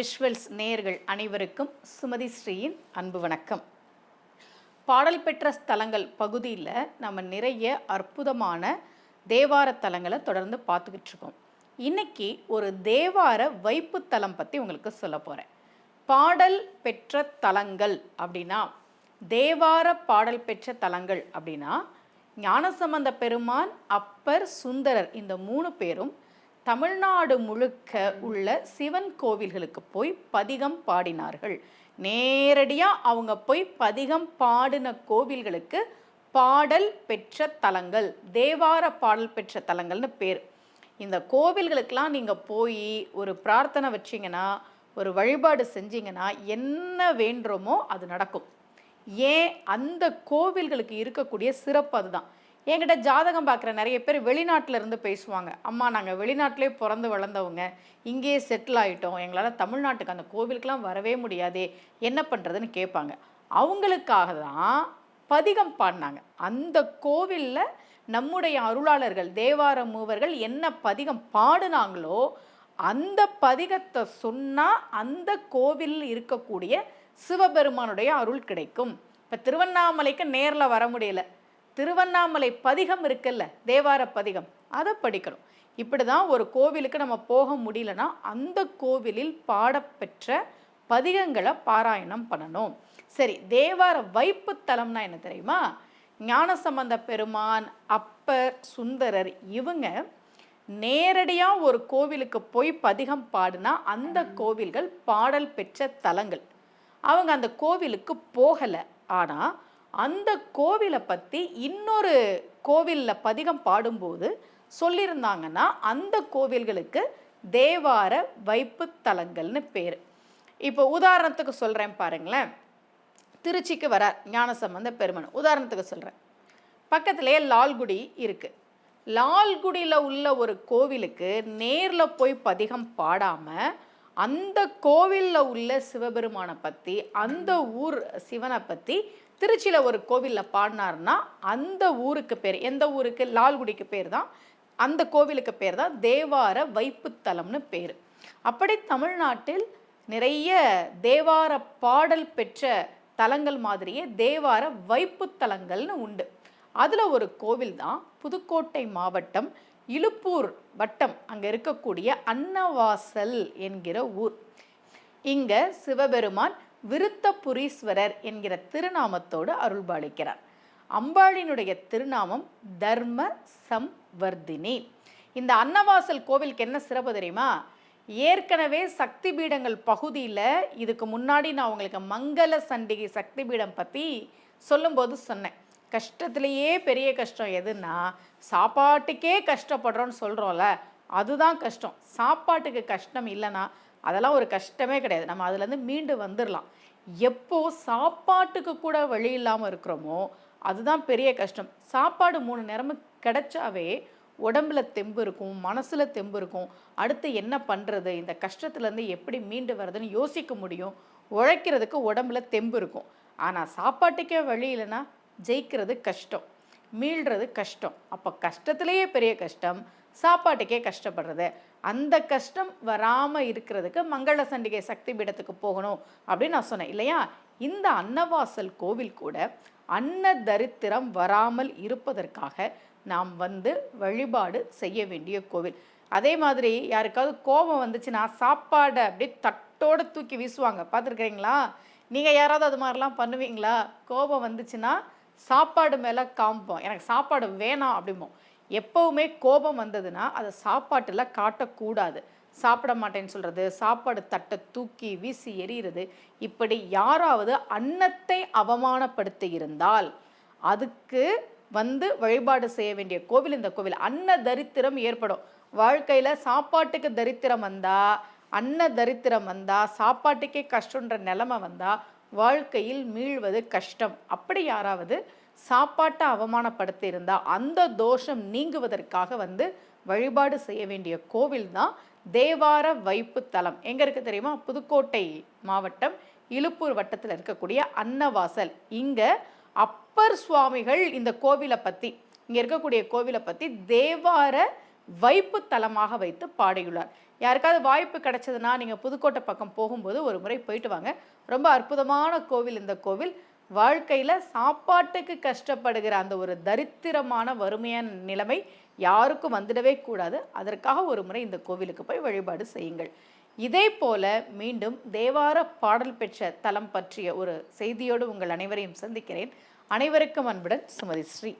Visuals நேயர்கள் அனைவருக்கும் சுமதி ஸ்ரீயின் அன்பு வணக்கம். பாடல் பெற்ற ஸ்தலங்கள் பகுதியில் நம்ம நிறைய அற்புதமான தேவார தலங்களை தொடர்ந்து பார்த்துக்கிட்டு இருக்கோம். இன்னைக்கு ஒரு தேவார வைப்புத்தலம் பற்றி உங்களுக்கு சொல்ல போகிறேன் பாடல் பெற்ற தலங்கள் அப்படின்னா தேவார பாடல் பெற்ற தலங்கள் அப்படின்னா ஞானசம்பந்த பெருமான் அப்பர் சுந்தரர் இந்த மூணு பேரும் தமிழ்நாடு முழுக்க உள்ள சிவன் கோவில்களுக்கு போய் பதிகம் பாடினார்கள். நேரடியாக அவங்க போய் பதிகம் பாடின கோவில்களுக்கு பாடல் பெற்ற தலங்கள் தேவார பாடல் பெற்ற தலங்கள்னு பேர். இந்த கோவில்களுக்கெல்லாம் நீங்கள் போய் ஒரு பிரார்த்தனை வச்சிங்கன்னா ஒரு வழிபாடு செஞ்சீங்கன்னா என்ன வேண்டுமோ அது நடக்கும். ஏன்? அந்த கோவில்களுக்கு இருக்கக்கூடிய சிறப்பு அதுதான். என்கிட்ட ஜாதகம் பார்க்குற நிறைய பேர் வெளிநாட்டில் இருந்து பேசுவாங்க. அம்மா நாங்கள் வெளிநாட்டிலே பிறந்து வளர்ந்தவங்க. இங்கேயே செட்டில் ஆகிட்டோம் எங்களால் தமிழ்நாட்டுக்கு அந்த கோவிலுக்கெலாம் வரவே முடியாதே. என்ன பண்ணுறதுன்னு கேட்பாங்க. அவங்களுக்காக தான் பதிகம் பாடினாங்க. அந்த கோவிலில் நம்முடைய அருளாளர்கள் தேவார மூவர்கள் என்ன பதிகம் பாடினாங்களோ அந்த பதிகத்தை சொன்னால் அந்த கோவிலில் இருக்கக்கூடிய சிவபெருமானுடைய அருள் கிடைக்கும். இப்போ திருவண்ணாமலைக்கு நேரில் வர முடியல. திருவண்ணாமலை பதிகம் இருக்குல்ல தேவார பதிகம் அதை படிக்கணும். இப்படி தான் ஒரு கோவிலுக்கு நம்ம போக முடியலன்னா அந்த கோவிலில் பாடப்பெற்ற பதிகங்களை பாராயணம் பண்ணணும். சரி தேவார வைப்பு தலம்னா என்ன தெரியுமா? ஞானசம்பந்த பெருமான் அப்பர் சுந்தரர் இவங்க நேரடியாக ஒரு கோவிலுக்கு போய் பதிகம் பாடினா அந்த கோவில்கள் பாடல் பெற்ற தலங்கள். அவங்க அந்த கோவிலுக்கு போகலை. ஆனால் அந்த கோவிலை பற்றி இன்னொரு கோவிலில் பதிகம் பாடும்போது சொல்லியிருந்தாங்கன்னா அந்த கோவில்களுக்கு தேவார வைப்பு தலங்கள்னு பேர். இப்போ உதாரணத்துக்கு சொல்கிறேன் பாருங்களேன். திருச்சிக்கு வரார் ஞானசம்பந்த பெருமன். உதாரணத்துக்கு சொல்கிறேன் பக்கத்திலேயே லால்குடி இருக்குது லால்குடியில் உள்ள ஒரு கோவிலுக்கு நேரில் போய் பதிகம் பாடாமல் அந்த கோவிலில் உள்ள சிவபெருமானை பற்றி அந்த ஊர் சிவனை பற்றி திருச்சியில் ஒரு கோவிலில் பாடினார்னா அந்த ஊருக்கு பேர் எந்த ஊருக்கு? லால்குடிக்கு பேர் தான் அந்த கோவிலுக்கு பேர் தான் தேவார வைப்புத்தலம்னு பேர். அப்படி தமிழ்நாட்டில் நிறைய தேவார பாடல் பெற்ற தலங்கள் மாதிரியே தேவார வைப்புத்தலங்கள்னு உண்டு. அதில் ஒரு கோவில் தான் புதுக்கோட்டை மாவட்டம் இழுப்பூர் வட்டம் அங்கே இருக்கக்கூடிய அன்னவாசல் என்கிற ஊர். இங்கே சிவபெருமான் விருத்தபுரீஸ்வரர் என்கிற திருநாமத்தோடு அருள்பாலிக்கிறார். அம்பாளினுடைய திருநாமம் தர்ம சம்வர்தினி இந்த அன்னவாசல் கோவிலுக்கு என்ன சிறப்பு தெரியுமா? ஏற்கனவே சக்தி பீடங்கள் பகுதியில் இதுக்கு முன்னாடி நான் உங்களுக்கு மங்கள சண்டிகை சக்தி பீடம் பற்றி சொல்லும்போது சொன்னேன். கஷ்டத்துலேயே பெரிய கஷ்டம் எதுன்னா சாப்பாட்டுக்கே கஷ்டப்படுறோன்னு சொல்கிறோம்ல அதுதான் கஷ்டம். சாப்பாட்டுக்கு கஷ்டம் இல்லைன்னா அதெல்லாம் ஒரு கஷ்டமே கிடையாது. நம்ம அதுலேருந்து மீண்டு வந்துடலாம் எப்போ சாப்பாட்டுக்கு கூட வழி இல்லாமல் இருக்கிறோமோ அதுதான் பெரிய கஷ்டம். சாப்பாடு மூணு நேரமும் கிடைச்சாவே உடம்புல தெம்பு இருக்கும் மனசில் தெம்பு இருக்கும். அடுத்து என்ன பண்ணுறது இந்த கஷ்டத்துலேருந்து எப்படி மீண்டு வர்றதுன்னு யோசிக்க முடியும். உழைக்கிறதுக்கு உடம்புல தெம்பு இருக்கும். ஆனால் சாப்பாட்டுக்கே வழி இல்லைன்னா ஜெயிக்கிறது கஷ்டம். மீள்றது கஷ்டம். அப்போ கஷ்டத்துலேயே பெரிய கஷ்டம். சாப்பாட்டுக்கே கஷ்டப்படுறது. அந்த கஷ்டம் வராமல் இருக்கிறதுக்கு மங்கள சண்டிகை சக்தி பீடத்துக்கு போகணும் அப்படின்னு நான் சொன்னேன். இல்லையா? இந்த அன்னவாசல் கோவில் கூட அன்ன தரித்திரம் வராமல் இருப்பதற்காக நாம் வந்து வழிபாடு செய்ய வேண்டிய கோவில். அதே மாதிரி யாருக்காவது கோபம் வந்துச்சுன்னா சாப்பாடை அப்படியே தட்டோடு தூக்கி வீசுவாங்க. பார்த்துருக்குறீங்களா? நீங்கள் யாராவது அது மாதிரிலாம் பண்ணுவீங்களா? கோபம் வந்துச்சுன்னா சாப்பாடு மேலே காமிப்போம் எனக்கு சாப்பாடு வேணாம் அப்படிம்போம். எப்போவுமே கோபம் வந்ததுன்னா அதை சாப்பாட்டில் காட்டக்கூடாது. சாப்பிட மாட்டேன்னு சொல்கிறது சாப்பாடு தட்டை தூக்கி வீசி எறிகிறது இப்படி யாராவது அன்னத்தை அவமானப்படுத்தி இருந்தால் அதுக்கு வந்து வழிபாடு செய்ய வேண்டிய கோவில் இந்த கோவில். அன்ன தரித்திரம் ஏற்படும். வாழ்க்கையில் சாப்பாட்டுக்கு தரித்திரம் வந்தால் அன்ன தரித்திரம் வந்தால் சாப்பாட்டுக்கே கஷ்டன்ற நிலமை வந்தால் வாழ்க்கையில் மீள்வது கஷ்டம். அப்படி யாராவது சாப்பாட்டை அவமானப்படுத்தி இருந்தால் அந்த தோஷம் நீங்குவதற்காக வந்து வழிபாடு செய்ய வேண்டிய கோவில் தான் தேவார வைப்பு தலம். எங்கே இருக்குது தெரியுமா? புதுக்கோட்டை மாவட்டம் இழுப்பூர் வட்டத்தில் இருக்கக்கூடிய அன்னவாசல். இங்கே அப்பர் சுவாமிகள் இந்த கோவிலை பற்றி இங்கே இருக்கக்கூடிய கோவிலை பற்றி தேவார வைப்பு தலமாக வைத்து பாடியுள்ளார். யாருக்காவது வாய்ப்பு கிடைச்சதுன்னா நீங்கள் புதுக்கோட்டை பக்கம் போகும்போது ஒரு முறை போயிட்டு வாங்க. ரொம்ப அற்புதமான கோவில் இந்த கோவில். வாழ்க்கையில் சாப்பாட்டுக்கு கஷ்டப்படுகிற அந்த ஒரு தரித்திரமான வறுமையான நிலைமை யாருக்கும் வந்துடவே கூடாது. அதற்காக ஒரு முறை இந்த கோவிலுக்கு போய் வழிபாடு செய்யுங்கள். இதே போல மீண்டும் தேவார பாடல் பெற்ற தலம் பற்றிய ஒரு செய்தியோடு உங்கள் அனைவரையும் சந்திக்கிறேன். அனைவருக்கும் அன்புடன் சுமதி ஸ்ரீ.